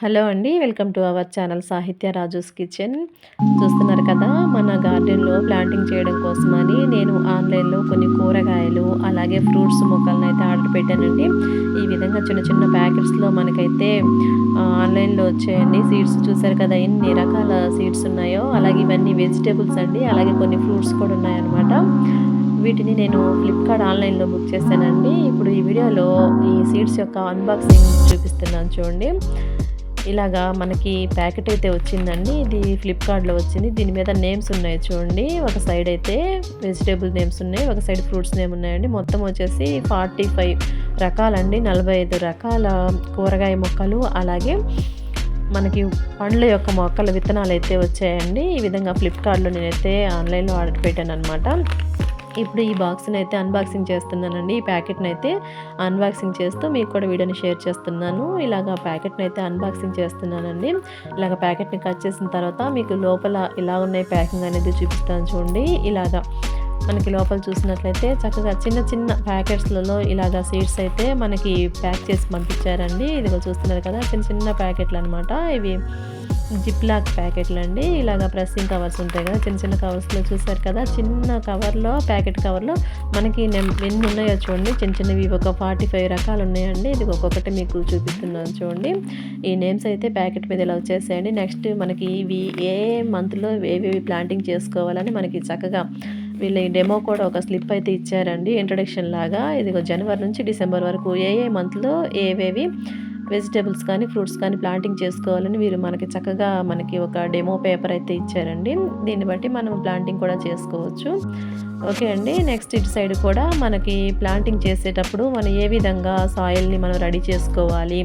Hello అండి welcome to our channel సాహిత్య Raju's kitchen. చూస్తున్నారు కదా మన గార్డెన్లో ప్లాంటింగ్ చేయడం కోసమని నేను ఆన్లైన్లో కొన్ని కూరగాయలు అలాగే ఫ్రూట్స్ మొక్కలను అయితే ఆర్డర్ పెట్టానండి. ఈ విధంగా చిన్న చిన్న ప్యాకెట్స్లో మనకైతే ఆన్లైన్లో వచ్చాయండి. సీడ్స్ చూసారు కదా ఎన్ని రకాల సీడ్స్ ఉన్నాయో అలాగే ఇవన్నీ వెజిటేబుల్స్ అండి అలాగే కొన్ని ఫ్రూట్స్ కూడా ఉన్నాయన్నమాట. వీటిని నేను ఫ్లిప్కార్ట్ ఆన్లైన్లో బుక్ చేశానండి. ఇప్పుడు ఈ వీడియోలో ఈ సీడ్స్ యొక్క అన్బాక్సింగ్ చూపిస్తున్నాను చూడండి. ఇలాగా మనకి ప్యాకెట్ అయితే వచ్చిందండి. ఇది ఫ్లిప్కార్ట్లో వచ్చింది. దీని మీద నేమ్స్ ఉన్నాయి చూడండి. ఒక సైడ్ అయితే వెజిటేబుల్ నేమ్స్ ఉన్నాయి. ఒక సైడ్ ఫ్రూట్స్ నేమ్ ఉన్నాయండి. మొత్తం వచ్చేసి ఫార్టీ ఫైవ్ రకాలండి. నలభై ఐదు రకాల కూరగాయ మొక్కలు. అలాగే మనకి పండ్ల యొక్క మొక్కల విత్తనాలు అయితే వచ్చాయండి. ఈ విధంగా ఫ్లిప్కార్ట్లో నేనైతే ఆన్లైన్లో ఆర్డర్ పెట్టాను అనమాట ఇప్పుడు ఈ బాక్స్ని అయితే అన్బాక్సింగ్ చేస్తున్నానండి. ఈ ప్యాకెట్ని అయితే అన్బాక్సింగ్ చేస్తూ మీకు కూడా వీడియోని షేర్ చేస్తున్నాను. ఇలాగ ప్యాకెట్ని అయితే అన్బాక్సింగ్ చేస్తున్నానండి. ఇలాగ ప్యాకెట్ని కట్ చేసిన తర్వాత మీకు లోపల ఇలా ఉన్నాయి ప్యాకింగ్ అనేది చూపిస్తాను చూడండి. ఇలాగా మనకి లోపల చూసినట్లయితే చక్కగా చిన్న చిన్న ప్యాకెట్స్లలో ఇలాగ సీడ్స్ అయితే మనకి ప్యాక్ చేసి పంపించారండి. ఇదిగో చూస్తున్నారు కదా చిన్న చిన్న ప్యాకెట్లు అనమాట ఇవి జిప్ లాక్ ప్యాకెట్లు అండి. ఇలాగ ప్రెస్సింగ్ కవర్స్ ఉంటాయి కదా చిన్న చిన్న కవర్స్లో చూసారు కదా చిన్న కవర్లో ప్యాకెట్ కవర్లో మనకి ఎన్ని ఉన్నాయో చూడండి. చిన్న చిన్నవి ఒక ఫార్టీ ఫైవ్ రకాలు ఉన్నాయండి. ఇది ఒక్కొక్కటి మీకు చూపిస్తున్నాను చూడండి. ఈ నేమ్స్ అయితే ప్యాకెట్ మీద ఇలా వచ్చేసాయండి. నెక్స్ట్ మనకి ఇవి ఏ మంత్లో ఏవేవి ప్లాంటింగ్ చేసుకోవాలని మనకి చక్కగా వీళ్ళ ఈ డెమో కూడా ఒక స్లిప్ అయితే ఇచ్చారండి. ఇంట్రడక్షన్ లాగా. ఇది జనవరి నుంచి డిసెంబర్ వరకు ఏ ఏ మంత్లో ఏవేవి వెజిటేబుల్స్ కానీ ఫ్రూట్స్ కానీ ప్లాంటింగ్ చేసుకోవాలని వీరు మనకి చక్కగా మనకి ఒక డెమో పేపర్ అయితే ఇచ్చారండి. దీన్ని బట్టి మనం ప్లాంటింగ్ కూడా చేసుకోవచ్చు. ఓకే అండి. నెక్స్ట్ ఇటు సైడ్ కూడా మనకి ప్లాంటింగ్ చేసేటప్పుడు మనం ఏ విధంగా సాయిల్ని మనం రెడీ చేసుకోవాలి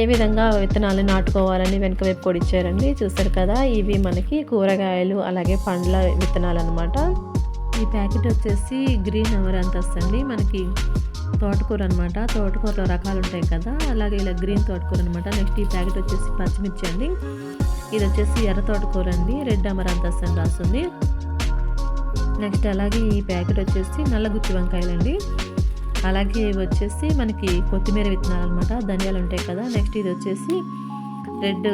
ఏ విధంగా విత్తనాలు నాటుకోవాలని వెనక వైపు కూడా ఇచ్చారండి. చూసారు కదా ఇవి మనకి కూరగాయలు అలాగే పండ్ల విత్తనాలు అనమాట ఈ ప్యాకెట్ వచ్చేసి గ్రీన్ అమరాంతస్ అండి. మనకి తోటకూర అనమాట తోటకూరలో రకాలు ఉంటాయి కదా అలాగే ఇలా గ్రీన్ తోటకూర అనమాట నెక్స్ట్ ఈ ప్యాకెట్ వచ్చేసి పచ్చిమిర్చి అండి. ఇది వచ్చేసి ఎర్ర తోటకూర అండి రెడ్ అమరాంతస్ అని రాస్తుంది నెక్స్ట్ అలాగే ఈ ప్యాకెట్ వచ్చేసి నల్ల గుత్తి వంకాయలండి. అలాగే వచ్చేసి మనకి కొత్తిమీర విత్తనాలు అనమాట ధనియాలు ఉంటాయి కదా నెక్స్ట్ ఇది వచ్చేసి రెడ్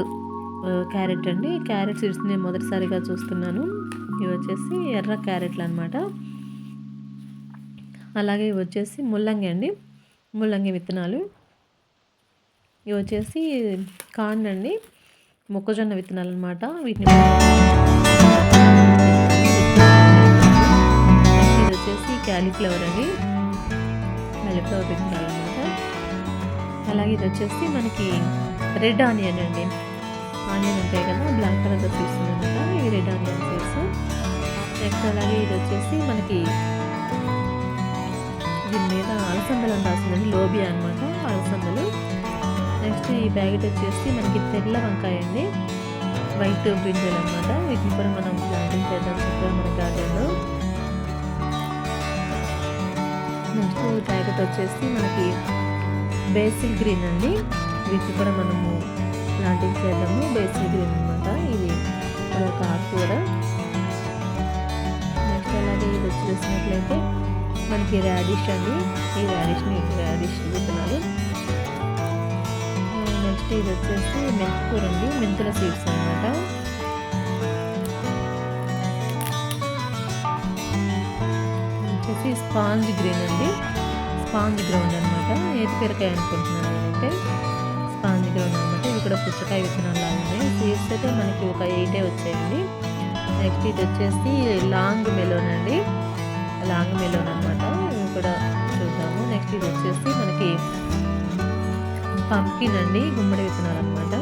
క్యారెట్ అండి. క్యారెట్ సీడ్స్ నేను మొదటిసారిగా చూస్తున్నాను. ఇవి వచ్చేసి ఎర్ర క్యారెట్లు అనమాట అలాగే ఇవి వచ్చేసి ముల్లంగి అండి. ముల్లంగి విత్తనాలు. ఇవి వచ్చేసి కార్న్ అండి. మొక్కజొన్న విత్తనాలు అనమాట వీటిని ఇది వచ్చేసి క్యాలీఫ్లవర్ అండి. క్యాలీఫ్లవర్ విత్తనాలు అనమాట అలాగే ఇది వచ్చేసి మనకి రెడ్ ఆనియన్ అండి. ఆనియన్ ఉంటాయి కదా బ్లాక్ కలర్లో తీసుకుంది అనమాట ఇవి రెడ్ ఆనియన్ సీడ్స్ నెక్స్ట్ అలాగే ఇది వచ్చేసి మనకి దీని మీద అలసందలు అని రాసిందండి లోబియా అనమాట అలసందలు. నెక్స్ట్ ఈ ప్యాకెట్ వచ్చేసి మనకి తెల్ల వంకాయ అండి. వైట్ గింజలు అనమాట వీటిని కూడా మనం ప్లాంటింగ్ చేద్దాం చక్కగా మన గార్డెన్లో. నెక్స్ట్ ఈ ప్యాకెట్ వచ్చేసి మనకి బేసిల్ గ్రీన్ అండి. వీటిని కూడా మనము ప్లాంటింగ్ చేద్దాము. బేసిల్ గ్రీన్ అనమాట ఇది ఒక ఆకుకూర నెక్స్ట్ అలాగే ఇది వచ్చేసినట్లయితే మనకి రాడిష్ అండి. ఈ రాడిష్ని రాడిష్ విత్తనాలు నెక్స్ట్ ఇది వచ్చేసి మెంతికూర అండి. మెంతుల సీడ్స్ అనమాట వచ్చేసి స్పాంజ్ గ్రీన్ అండి. స్పాంజ్ గ్రౌండ్ అనమాట ఏది పెరకాయ అనుకుంటున్నాను నేనైతే స్పాంజ్ గ్రౌండ్ అనమాట ఇవి కూడా పుచ్చకాయ విత్తనాలు ఉన్నాయి సీడ్స్ అయితే మనకి ఒక ఎయిటే వచ్చాయండి. నెక్స్ట్ ఇది వచ్చేసి లాంగ్ మెలోన్ అండి. లాంగ్ మెలోన్ అనమాట ఇవి కూడా చూద్దాము. నెక్స్ట్ ఇది వచ్చేసి మనకి పంకిన్ అండి. గుమ్మడి విత్తనాలు అనమాట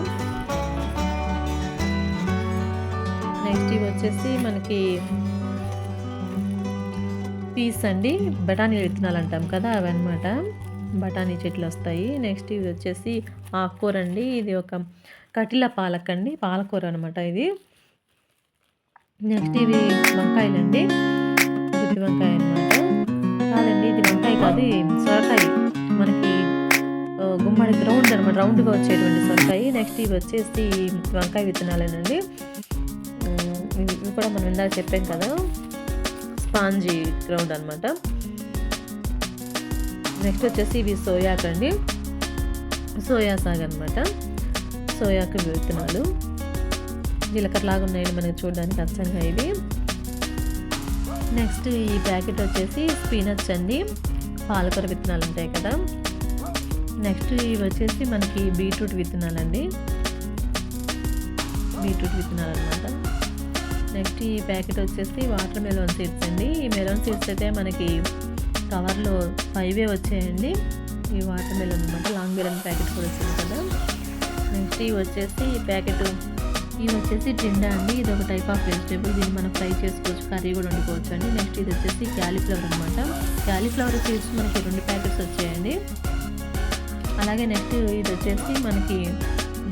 నెక్స్ట్ ఇవి వచ్చేసి మనకి పీస్ అండి. బఠానీ విత్తనాలు అంటాం కదా అవి అనమాట బఠానీ చెట్లు వస్తాయి. నెక్స్ట్ ఇది వచ్చేసి ఆకుకూర అండి. ఇది ఒక కటిల పాలక్ అండి పాలకూర అనమాట ఇది. నెక్స్ట్ ఇవి వంకాయలండి. గుత్తి వంకాయ అనమాట కాదండి ఇది వంకాయ కాదు సొరకాయ. మనకి గుమ్మడి రౌండ్ అనమాట రౌండ్గా వచ్చేటువంటి సొరకాయ. నెక్స్ట్ ఇవి వచ్చేసి వంకాయ విత్తనాలేనండి. ఇవి కూడా మనం ఇందాక చెప్పాం కదా స్పాంజీ గ్రౌండ్ అనమాట. నెక్స్ట్ వచ్చేసి ఇవి సోయాక్ అండి. సోయా సాగ్ అనమాట. సోయాకు విత్తనాలు. జీలకర్ర లాగా ఉన్నాయండి మనకి చూడడానికి అచ్చంగా ఇవి. నెక్స్ట్ ఈ ప్యాకెట్ వచ్చేసి స్పీనచ్ అండి. పాలకూర విత్తనాలు ఉంటాయి కదా. నెక్స్ట్ ఇవి వచ్చేసి మనకి బీట్రూట్ విత్తనాలండి. బీట్రూట్ విత్తనాలు అనమాట నెక్స్ట్ ఈ ప్యాకెట్ వచ్చేసి వాటర్ మెలోన్ సీడ్స్ అండి. ఈ మెలోన్ సీడ్స్ అయితే మనకి కవర్లో ఫైవే వచ్చాయండి. ఈ వాటర్ మెలోన్ అనమాట లాంగ్ మెలోన్ ప్యాకెట్ కూడా వచ్చింది కదా. నెక్స్ట్ ఇవి వచ్చేసి ఈ ప్యాకెట్ ఇది వచ్చేసి టిండా అండి. ఇది ఒక టైప్ ఆఫ్ వెజిటేబుల్ దీన్ని మనం ఫ్రై చేసుకోవచ్చు. కర్రీ కూడా వండుకోవచ్చు అండి. నెక్స్ట్ ఇది వచ్చేసి క్యాలీఫ్లవర్ అనమాట క్యాలీఫ్లవర్ సీడ్స్ మనకి రెండు ప్యాకెట్స్ వచ్చాయండి. అలాగే నెక్స్ట్ ఇది వచ్చేసి మనకి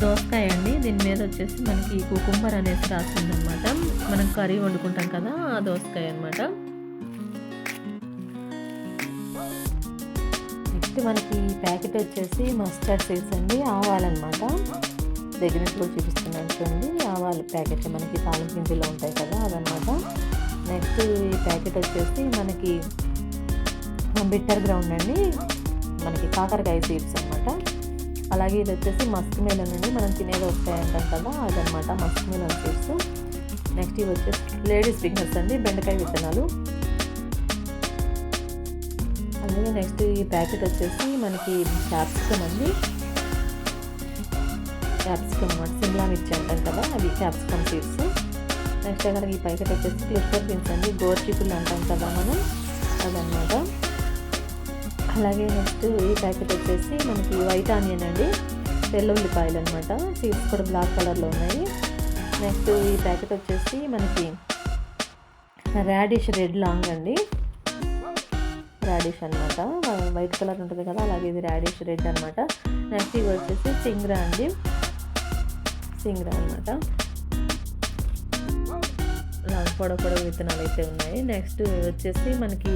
దోసకాయ అండి. దీని మీద వచ్చేసి మనకి కుకుంబర్ అనేసి రాసిందనమాట మనం కర్రీ వండుకుంటాం కదా ఆ దోసకాయ అనమాట నెక్స్ట్ మనకి ప్యాకెట్ వచ్చేసి మస్టర్డ్ సీడ్స్ అండి. ఆవాలన్నమాట దగ్గరలో చూపిస్తున్నాను చూడండి ఆవాల ప్యాకెట్లు మనకి తాళం గింజలో ఉంటాయి కదా అదనమాట నెక్స్ట్ ఈ ప్యాకెట్ వచ్చేసి మనకి బిట్టర్ గ్రౌండ్ అండి. మనకి కాకరకాయ సీడ్స్ అనమాట అలాగే ఇది వచ్చేసి మస్క్ మేలన్ అండి. మనం తినేది వస్తాయి అంటాం కదా అదనమాట మస్క్ మేలన్ సీడ్స్. నెక్స్ట్ ఇవి వచ్చేసి లేడీస్ ఫింగర్స్ అండి బెండకాయ విత్తనాలు. అలాగే నెక్స్ట్ ఈ ప్యాకెట్ వచ్చేసి మనకి క్యాప్సికమ్ అండి. క్యాప్సికమ్ అనమాట సిమ్లా మిర్చి అంటాం కదా అవి క్యాప్సికమ్ సీడ్స్. నెక్స్ట్ అక్కడ ఈ ప్యాకెట్ వచ్చేసి క్లిస్టర్ బీన్స్ అండి గోర్చికులు అంటాం కదా మనం అదనమాట అలాగే నెక్స్ట్ ఈ ప్యాకెట్ వచ్చేసి మనకి వైట్ ఆనియన్ అండి తెల్ల ఉల్లిపాయలు అనమాట సీడ్స్ కూడా బ్లాక్ కలర్లో ఉన్నాయి. నెక్స్ట్ ఈ ప్యాకెట్ వచ్చేసి మనకి రాడిష్ రెడ్ లాంగ్ అండి. రాడిష్ అనమాట వైట్ కలర్ ఉంటుంది కదా అలాగే ఇది రాడిష్ రెడ్ అనమాట నెక్స్ట్ ఇవి వచ్చేసి సింగ్రా అండి. సింగ్రా అనమాట పొడవ పొడవ విత్తనాలు అయితే ఉన్నాయి. నెక్స్ట్ వచ్చేసి మనకి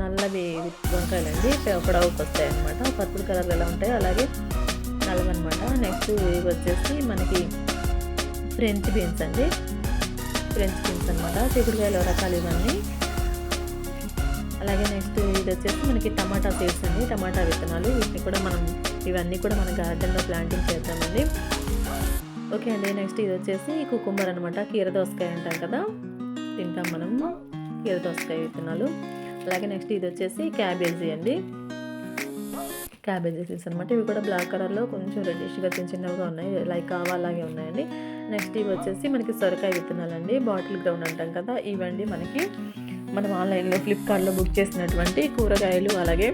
నల్లవి వంకాయలు అండి పొడవుకి వస్తాయి అనమాట పర్పుల్ కలర్లో ఎలా ఉంటాయి అలాగే నల్లవన్నమాట. నెక్స్ట్ ఇవి వచ్చేసి మనకి ఫ్రెంచ్ బీన్స్ అండి. ఫ్రెంచ్ బీన్స్ అనమాట చిక్కుడుకాయలు రకాలు ఇవన్నీ. అలాగే నెక్స్ట్ ఇది వచ్చేసి మనకి టమాటా సీడ్స్ అండి. టమాటా విత్తనాలు. వీటిని కూడా మనం ఇవన్నీ కూడా మన గార్డెన్లో ప్లాంటింగ్ చేద్దామండి. ఓకే అండి నెక్స్ట్ ఇది వచ్చేసి కుకుంబర్ అనమాట కీర దోసకాయ అంటాం కదా తింటాం మనం కీర దోసకాయ విత్తనాలు. అలాగే నెక్స్ట్ ఇది వచ్చేసి క్యాబేజీ అండి. క్యాబేజీ సీడ్స్ అనమాట ఇవి కూడా బ్లాక్ కలర్లో కొంచెం రెడ్డిష్గా చిన్న చిన్నవిగా ఉన్నాయి. లైక్ అలాగే ఉన్నాయండి. నెక్స్ట్ ఇవి వచ్చేసి మనకి సొరకాయ విత్తనాలండి. బాటిల్ గ్రౌండ్ అంటాం కదా ఇవండి మనకి. మనం ఆన్లైన్లో ఫ్లిప్కార్ట్లో బుక్ చేసినటువంటి కూరగాయలు అలాగే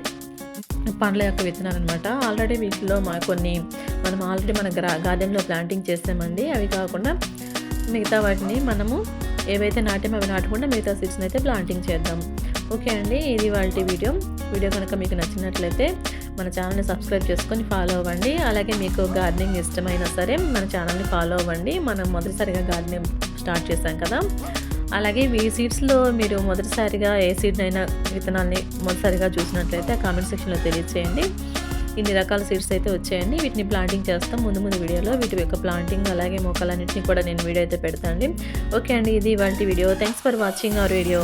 పండ్ల యొక్క విత్తనాలు అనమాట ఆల్రెడీ వీటిలో మా కొన్ని మనం ఆల్రెడీ మన గార్డెన్లో ప్లాంటింగ్ చేస్తామండి. అవి కాకుండా మిగతా వాటిని మనము ఏవైతే నాట్యం అవి నాటకుండా మిగతా సీడ్స్ని అయితే ప్లాంటింగ్ చేద్దాం. ఓకే అండి ఇది వాళ్ళ వీడియో. వీడియో కనుక మీకు నచ్చినట్లయితే మన ఛానల్ని సబ్స్క్రైబ్ చేసుకొని ఫాలో అవ్వండి. అలాగే మీకు గార్డెనింగ్ ఇష్టమైనా సరే మన ఛానల్ని ఫాలో అవ్వండి. మనం మొదటిసారిగా గార్డెనింగ్ స్టార్ట్ చేశాం కదా. అలాగే ఈ సీడ్స్లో మీరు మొదటిసారిగా ఏ సీడ్నైనా విత్తనాల్ని మొదటిసారిగా చూసినట్లయితే కామెంట్ సెక్షన్లో తెలియచేయండి. ఇన్ని రకాల సీడ్స్ అయితే వచ్చాయండి. వీటిని ప్లాంటింగ్ చేస్తాం. ముందు ముందు వీడియోలో వీటి యొక్క ప్లాంటింగ్ అలాగే మొక్కలన్నింటినీ కూడా నేను వీడియో అయితే పెడతాను ఓకే అండి ఇది ఇవాళ video. Thanks for watching our video